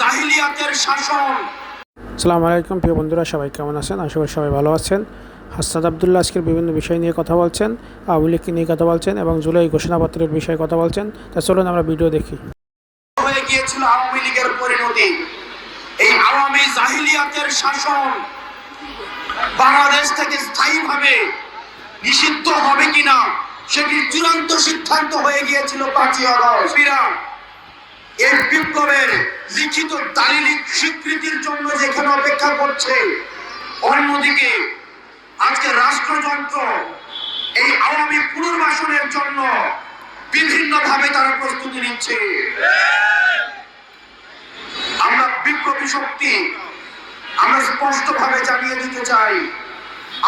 জাহিলিয়াতের শাসন। আসসালামু আলাইকুম প্রিয় বন্ধুরা সবাই কেমন আছেন? আশা করি সবাই ভালো আছেন। হাসনাদ আবদুল্লাহ আজকের বিভিন্ন বিষয় নিয়ে কথা বলছেন আওয়ামী লীগকে নিয়ে কথা বলছেন এবং জুলাই ঘোষণাপত্রের বিষয়ে কথা বলছেন। তা চলুন আমরা ভিডিও দেখি। হয়ে গিয়েছিল আওয়ামী লীগের পরিণতি। এই আওয়ামী জাহিলিয়াতের শাসন বাংলাদেশ থেকে স্থায়ীভাবে নিষিদ্ধ হবে কিনা সেটি চূড়ান্ত সিদ্ধান্ত হয়ে গিয়েছিল পাঁচই বিরাট এই বিপ্লবের লিখিত দালিলিক স্বীকৃতির জন্য যেখানে অপেক্ষা করছে, অন্যদিকে আজকে রাষ্ট্রযন্ত্র এই আওয়ামী পুনর্বাসনের জন্য বিভিন্নভাবে তারা প্রস্তুতি নিচ্ছে। আমরা বিপ্লবী শক্তি, আমরা স্পষ্টভাবে জানিয়ে দিতে চাই,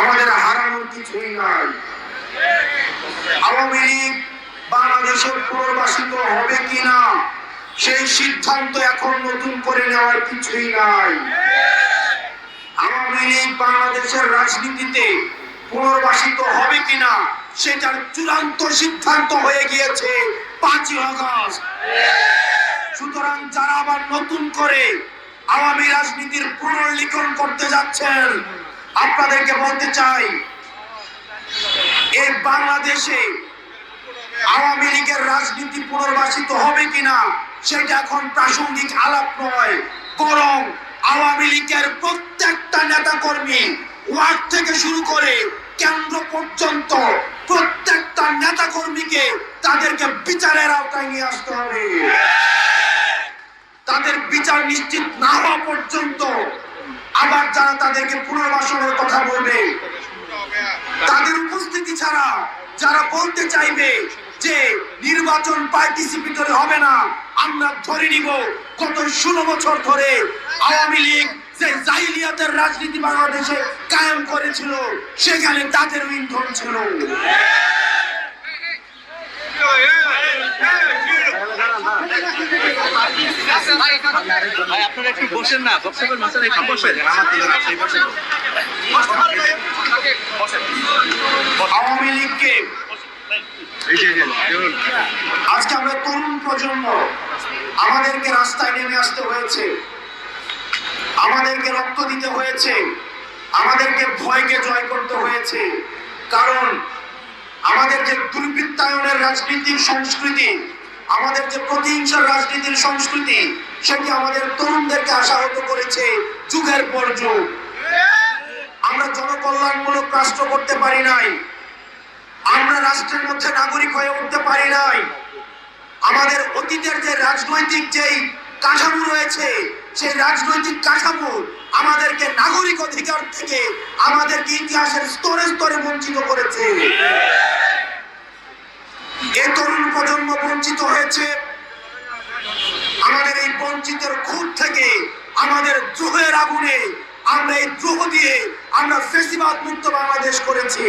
আমাদের হারানোর কিছুই নাই। আওয়ামী লীগ বাংলাদেশের পুনর্বাসিত হবে কিনা? সেই সিদ্ধান্ত এখন নতুন করে নেওয়ার কিছুই নাই। আওয়ামী লীগ বাংলাদেশের রাজনীতিতে পুনর্বাসিত হবে কিনা, সেটার চূড়ান্ত সিদ্ধান্ত হয়ে গিয়েছে পাঁচই আগস্ট। সুতরাং যারা আবার নতুন করে আওয়ামী রাজনীতির পুনর্লিখন করতে যাচ্ছেন, আপনাদেরকে বলতে চাই এই বাংলাদেশে আওয়ামী লীগের রাজনীতি পুনর্বাসিত হবে কিনা সেটা এখন প্রাসঙ্গিক আলাপ নয়, বরং আওয়ামী লীগের প্রত্যেকটা নেতা কর্মী ওয়ার্ড থেকে শুরু করে কেন্দ্র পর্যন্ত প্রত্যেকটা নেতা কর্মীকে তাদেরকে বিচারের আওতায় নিয়ে আসতে হবে। তাদের বিচার নিশ্চিত না হওয়া পর্যন্ত আবার যারা তাদেরকে পুনর্বাসনের কথা বলবে, তাদের উপস্থিতি ছাড়া যারা বলতে চাইবে নির্বাচন পার্টিসিপেটরি হবে না আমরা ধরে নিব গত ষোলো বছর ধরে আওয়ামী লীগ যে জাইলিয়াতের রাজনীতি বাংলাদেশে কায়েম করেছিল সেখানে তাদের ইন্ধন ছিল আপনারা একটু বসেন না বক্তব্যের মাঝখানে একটু বসেন আওয়ামী লীগকে। আজকে আমরা তরুণ প্রজন্ম, আমাদেরকে রাস্তায় নেমে আসতে হয়েছে। আমাদেরকে রক্ত দিতে হয়েছে। আমাদেরকে ভয়কে জয় করতে হয়েছে। কারণ আমাদের যে দুর্বৃত্তায়নের রাজনীতির সংস্কৃতি, আমাদের যে প্রতিহিংসার রাজনীতির সংস্কৃতি, সেটি আমাদের তরুণদেরকে আশাহত করেছে যুগের পর যুগ। আমরা জনকল্যাণমূলক রাষ্ট্র করতে পারি নাই। রাষ্ট্রের মধ্যে নাগরিক হয়ে উঠতে পারি নাই। আমাদের অতীতের যে রাজনৈতিক যেই কাঠামো রয়েছে, সেই রাজনৈতিক কাঠামো আমাদেরকে নাগরিক অধিকার থেকে আমাদেরকে ইতিহাসের স্তরে স্তরে বঞ্চিত করেছে। এ তরুণ প্রজন্ম বঞ্চিত হয়েছে। আমাদের এই বঞ্চিতের খুঁত থেকে আমাদের দ্রোহের আগুনে আমরা এই দ্রোহ দিয়ে আমরা ফেসিবাদ মুক্ত বাংলাদেশ করেছি।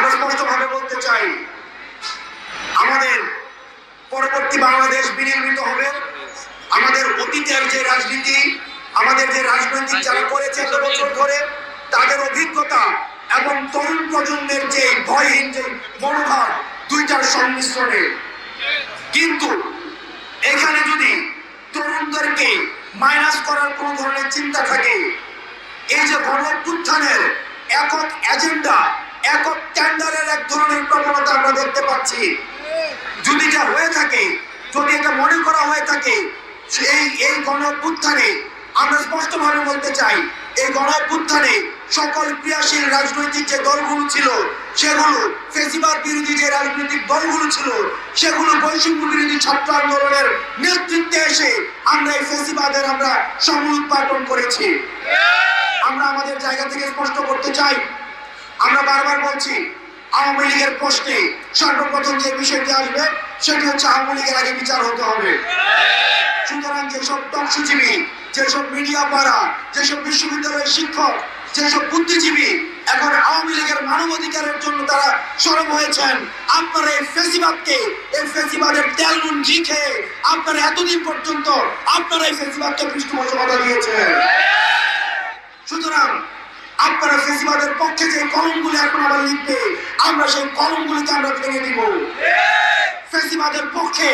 আমরা স্পষ্টভাবে বলতে চাই, আমাদের পরবর্তী বাংলাদেশ বিনির্মিত হবে। আমাদের অতীতের যে রাজনীতি, আমাদের যে রাজনৈতিক যারা করেছে এত বছর ধরে, তাদের অভিজ্ঞতা এবং তরুণ প্রজন্মের যে ভয়হীন যে মনোভাব, দুইটার সংমিশ্রণে। কিন্তু এখানে যদি তরুণদেরকে মাইনাস করার কোন ধরনের চিন্তা থাকে, এই যে গণ একক এজেন্ডা একক টেন্ডারের এক ধরনের প্রবণতা আমরা দেখতে পাচ্ছি। যদি এটা হয়ে থাকে, যদি এটা মনে করা হয়ে থাকে এই এই গণ আমরা স্পষ্টভাবে বলতে চাই, এই গণ সকল ক্রিয়াশীল রাজনৈতিক যে দলগুলো ছিল, সেগুলো ফেসিবাদ বিরোধী যে রাজনৈতিক দলগুলো ছিল, সেগুলো বৈষম্য বিরোধী ছাত্র আন্দোলনের নেতৃত্বে এসে আমরা এই ফেসিবাদের আমরা সমুৎপাদন করেছি। আমরা আমাদের জায়গা থেকে স্পষ্ট করতে চাই আমরা বারবার বলছি, আওয়ামী লীগের পোস্টে সর্বপ্রথম যে বিষয়টি আসবে, সেটি হচ্ছে আওয়ামী লীগের আগে বিচার হতে হবে। সুতরাং যেসব তৎসজীবী যেসব মিডিয়া পাড়া, যেসব বিশ্ববিদ্যালয়ের শিক্ষক, যেসব বুদ্ধিজীবী, এখন আওয়ামী লীগের মানবাধিকারের জন্য তারা সরব হয়েছেন। আপনারা এই ফেসিবাদকে, এই ফেসিবাদের তেল নুন ঘি খেয়ে আপনারা এতদিন পর্যন্ত আপনারা এই ফেসিবাদকে পৃষ্ঠপোষকতা দিয়েছেন। সুতরাং আপনারা ফেসিবাদের পক্ষে যে কলমগুলি এখন আবার লিখবে, আমরা সেই কলমগুলিকে আমরা ভেঙে দিব। ফেসিবাদের পক্ষে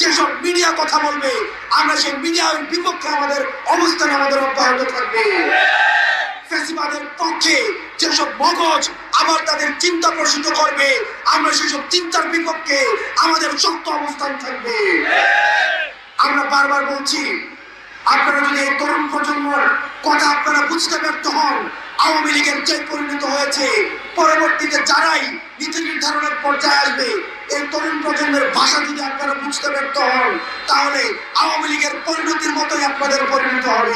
যেসব মিডিয়া কথা বলবে, আমরা সেই মিডিয়ার বিপক্ষে আমাদের অবস্থান আমাদের অব্যাহত থাকবে। ফেসিবাদের পক্ষে যেসব মগজ আবার তাদের চিন্তা প্রসূত করবে, আমরা সেসব চিন্তার বিপক্ষে আমাদের শক্ত অবস্থান থাকবে। আমরা বারবার বলছি, আপনারা যদি এই তরুণ প্রজন্মর কথা আপনারা বুঝতে ব্যর্থ হন আওয়ামী লীগের যে পরিণত হয়েছে, পরবর্তীতে যারাই নীতি নির্ধারণের পর্যায়ে আসবে, এই তরুণ প্রজন্মের ভাষা যদি আপনারা বুঝতে ব্যর্থ হন, তাহলে আওয়ামী লীগের পরিণতির মতোই আপনাদের পরিণত হবে।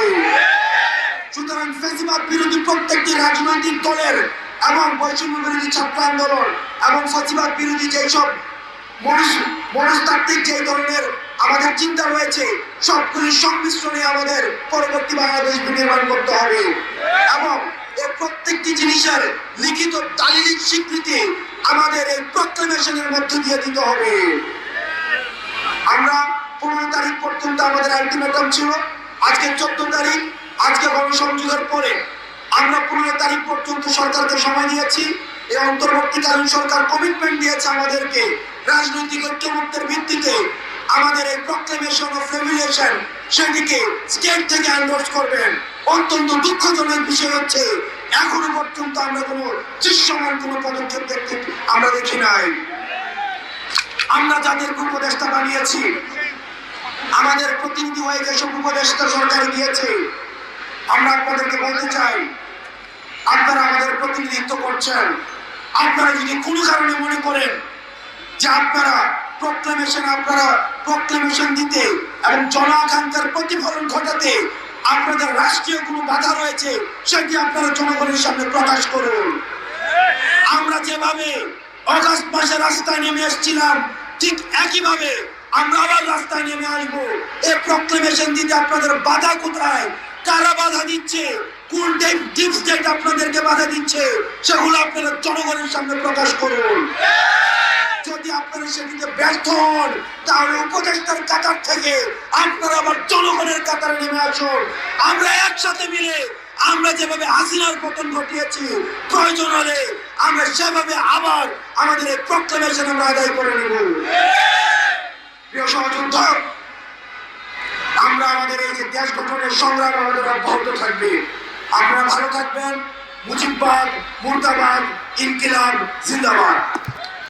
সুতরাং ফেসিবাদ বিরোধী প্রত্যেকটি রাজনৈতিক দলের এবং বৈষম্য বিরোধী ছাত্র আন্দোলন এবং ফেসিবাদ বিরোধী যেসব মনস- মনস্তাত্ত্বিক যে ধরনের আমাদের চিন্তা রয়েছে সবগুলির সংমিশ্রণে আমাদের পরবর্তী বাংলাদেশ নির্মাণ করতে হবে। এবং এই প্রত্যেকটি জিনিসের লিখিত দালিলিক স্বীকৃতি আমাদের এই প্রক্লেমেশনের মধ্য দিয়ে দিতে হবে। আমরা পনেরো তারিখ পর্যন্ত আমাদের আলটিমেটাম ছিল। আজকে চোদ্দ তারিখ, আজকে গণসংযোগের পরে আমরা পনেরো তারিখ পর্যন্ত সরকারকে সময় দিয়েছি। এই অন্তর্বর্তীকালীন সরকার কমিটমেন্ট দিয়েছে আমাদেরকে। রাজনৈতিক ঐক্যমত্যের ভিত্তিতে আমাদের এই প্রক্লেমেশন অফ রেগুলেশন সেটিকে স্টেট থেকে এন্ডোর্স করবেন। অত্যন্ত দুঃখজনক বিষয় হচ্ছে, এখনও পর্যন্ত আমরা কোনো দৃশ্যমান কোনো পদক্ষেপ দেখতে আমরা দেখি নাই। আমরা যাদেরকে উপদেষ্টা বানিয়েছি, আমাদের প্রতিনিধি হয়ে যেসব উপদেষ্টা সরকার দিয়েছে আমরা আপনাদেরকে বলতে চাই, আপনারা আমাদের প্রতিনিধিত্ব করছেন। আপনারা যদি কোনো কারণে মনে করেন যে আপনারা প্রক্লেমেশন আপনারা প্রক্লেমেশন দিতে এবং জন আকাঙ্ক্ষার প্রতিফলন ঘটাতে আপনাদের রাষ্ট্রীয় কোনো বাধা রয়েছে, সেটি আপনারা জনগণের সামনে প্রকাশ করুন। আমরা যেভাবে অগাস্ট মাসে রাস্তায় নেমে এসেছিলাম, ঠিক একইভাবে আমরা আবার রাস্তায় নেমে আসব। এই প্রক্লেমেশন দিতে আপনাদের বাধা কোথায়? কারা বাধা দিচ্ছে? কোন টাইপ ডিপ স্টেট আপনাদেরকে বাধা দিচ্ছে? সেগুলো আপনারা জনগণের সামনে প্রকাশ করুন। যদি আপনারা সেটিতে ব্যর্থ হন, তাহলে উপদেষ্টার কাতার থেকে আপনারা আবার জনগণের কাতারে নেমে আসুন। আমরা একসাথে মিলে আমরা যেভাবে হাসিনার পতন ঘটিয়েছি, প্রয়োজন হলে আমরা সেভাবে আবার আমাদের এই প্রক্লেমেশন আমরা আদায় করে নেব। প্রিয় সহযোদ্ধা, আমরা আমাদের এই যে দেশ গঠনের সংগ্রাম আমাদের অব্যাহত থাকবে। আপনারা ভালো থাকবেন। মুজিববাদ, মুর্দাবাদ, ইনকিলাব, জিন্দাবাদ।